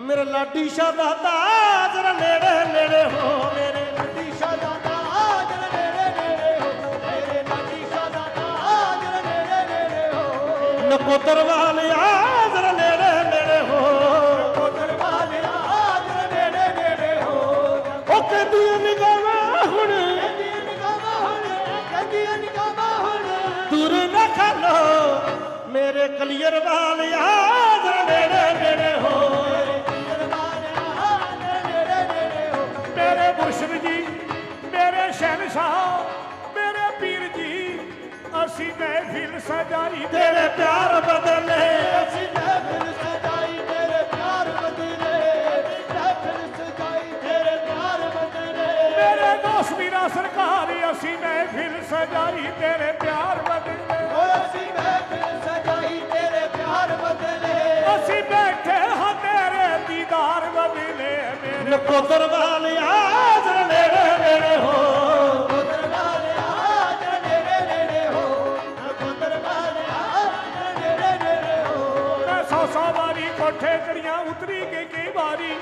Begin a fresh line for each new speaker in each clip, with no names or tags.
ਮੇਰੇ ਲਾਡੀ ਸ਼ਾਹਜ਼ਾਦਾ ਜਰਾ ਨੇੜੇ ਨੇੜੇ ਹੋ ਮੇਰੇ
ਲਾਡੀ ਸ਼ਾਹਜ਼ਾਦਾ ਜਰਾ ਨੇੜੇ ਨੇੜੇ ਹੋ ਮੇਰੇ ਲਾਡੀ ਸ਼ਾਹਜ਼ਾਦਾ ਜਰਾ ਨੇੜੇ ਨੇੜੇ ਹੋ।
ਨਕੋਦਰ ਵਾਲਿਆ ਜਰਾ ਨੇੜੇ ਨੇੜੇ ਹੋ।
ਕੋਦਰ ਵਾਲਿਆ ਜਰਾ ਨੇੜੇ ਨੇੜੇ ਹੋ।
ਉਹ ਕਹਿੰਦੀਆਂ ਨਿਗਾਹਾਂ ਹੁਣ।
ਕਹਿੰਦੀਆਂ ਨਿਗਾਹਾਂ ਹੁਣ ਕਹਿੰਦੀਆਂ ਨਿਗਾਹਾਂ ਹੁਣ।
ਦੂਰ ਨਾ ਖਾਲੋ ਮੇਰੇ ਕਲੀਅਰ ਵਾਲਿਆ ਜਰਾ ਨੇੜੇ
ਮੁਰਸ਼ਿਦ ਜੀ ਮੇਰੇ ਸ਼ਹਿਨशाह ਮੇਰੇ ਪੀਰ ਜੀ ਅਸੀਂ ਮਹਿਫਿਲ ਸਜਾਈ
ਤੇਰੇ ਪਿਆਰ ਬਦਲੇ।
ਅਸੀਂ ਮਹਿਫਿਲ ਸਜਾਈ ਤੇਰੇ ਪਿਆਰ ਬਦਲੇ। ਮਹਿਫਿਲ ਸਜਾਈ ਤੇਰੇ ਪਿਆਰ ਬਦਲੇ।
ਮੇਰੇ ਦੋਸਤ ਵੀਰਾ ਸਰਕਾਰ ਅਸੀਂ ਮਹਿਫਿਲ ਸਜਾਈ ਤੇਰੇ ਪਿਆਰ ਬਦਲੇ।
ਅਸੀਂ ਮਹਿਫਿਲ ਸਜਾਈ ਤੇਰੇ ਪਿਆਰ ਬਦਲੇ।
ਅਸੀਂ ਬੈਠੇ ਹਾਂ ਤੇਰੇ ਦੀਦਾਰ ਬਦਲੇ ਮੇਰੇ
ਨਕੋਦਰ ਵਾਲਿਆ।
ਕੋਠੇ ਚੜੀਆਂ ਉਤਰੀ ਕੇ ਕਈ ਵਾਰੀ।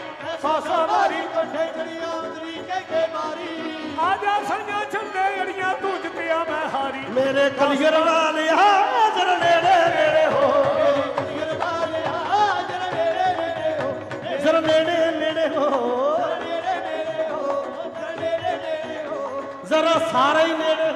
ਸੌ ਸੌ ਵਾਰੀ
ਕੋਠੇ ਚੜੀਆਂ ਉਤਰੀ ਕੇ ਕੇ ਮਾਰੀ
ਆ ਜਾ ਸੰਗਾਂ ਛੰਦੇ ਅੜੀਆਂ ਤੂੰ ਜਿੱਤਿਆ ਮੈਂ ਹਾਰੀ।
ਮੇਰੇ ਕਲੀਅਰ ਵਾਲਿਆ ਜਰਾ ਨੇੜੇ ਨੇੜੇ ਹੋ।
ਵਾਲਿਆ ਜਰਾ ਨੇੜੇ ਨੇੜੇ ਹੋ।
ਜਰਾ ਨੇੜੇ ਨੇੜੇ ਹੋ।
ਨੇੜੇ ਨੇੜੇ ਹੋ। ਜਰਾ ਨੇੜੇ ਨੇੜੇ ਹੋ।
ਜ਼ਰਾ ਸਾਰੇ ਹੀ ਨੇੜੇ ਹੋ